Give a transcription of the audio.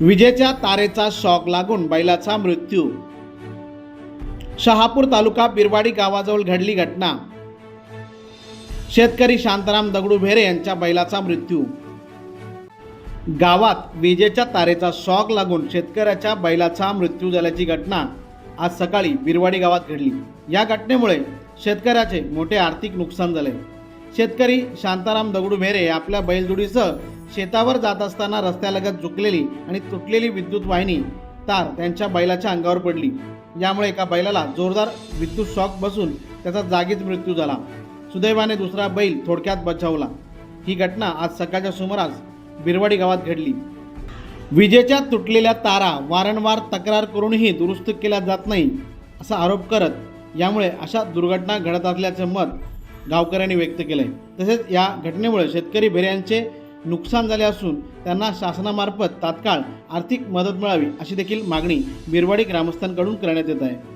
विजेच्या तारेचा शॉक लागून बैलाचा मृत्यू. शहापूर तालुका बिरवाडी गावाजवळ घडली घटना. शेतकरी शांताराम दगडू भेरे यांच्या बैलाचा मृत्यू. गावात विजेच्या तारेचा शॉक लागून शेतकऱ्याच्या बैलाचा मृत्यू झाल्याची घटना आज सकाळी बिरवाडी गावात घडली. या घटनेमुळे शेतकऱ्याचे मोठे आर्थिक नुकसान झाले. शेतकरी शांताराम दगडू भेरे आपल्या बैलजोडीसह शेतावर जात असताना रस्त्यालगत झुकलेली आणि तुटलेली विद्युत वाहिनी तार त्यांच्या बैलाच्या अंगावर पडली. यामुळे एका बैलाला जोरदार विद्युत शॉक बसून त्याचा जागीच मृत्यू झाला. सुदैवाने दुसरा बैल थोडक्यात बचावला. ही घटना आज सकाळच्या सुमारास बिरवाडी गावात घडली. विजेच्या तुटलेल्या तारा वारंवार तक्रार करूनही दुरुस्त केल्या जात नाही असा आरोप करत यामुळे अशा दुर्घटना घडत असल्याचं मत गावकऱ्यांनी व्यक्त केलंय. तसेच या घटनेमुळे शेतकरी भेऱ्यांचे नुकसान झाले असून त्यांना शासनामार्फत तात्काळ आर्थिक मदत मिळावी अशी देखील मागणी बिरवाडी ग्रामस्थांकडून करण्यात येत आहे.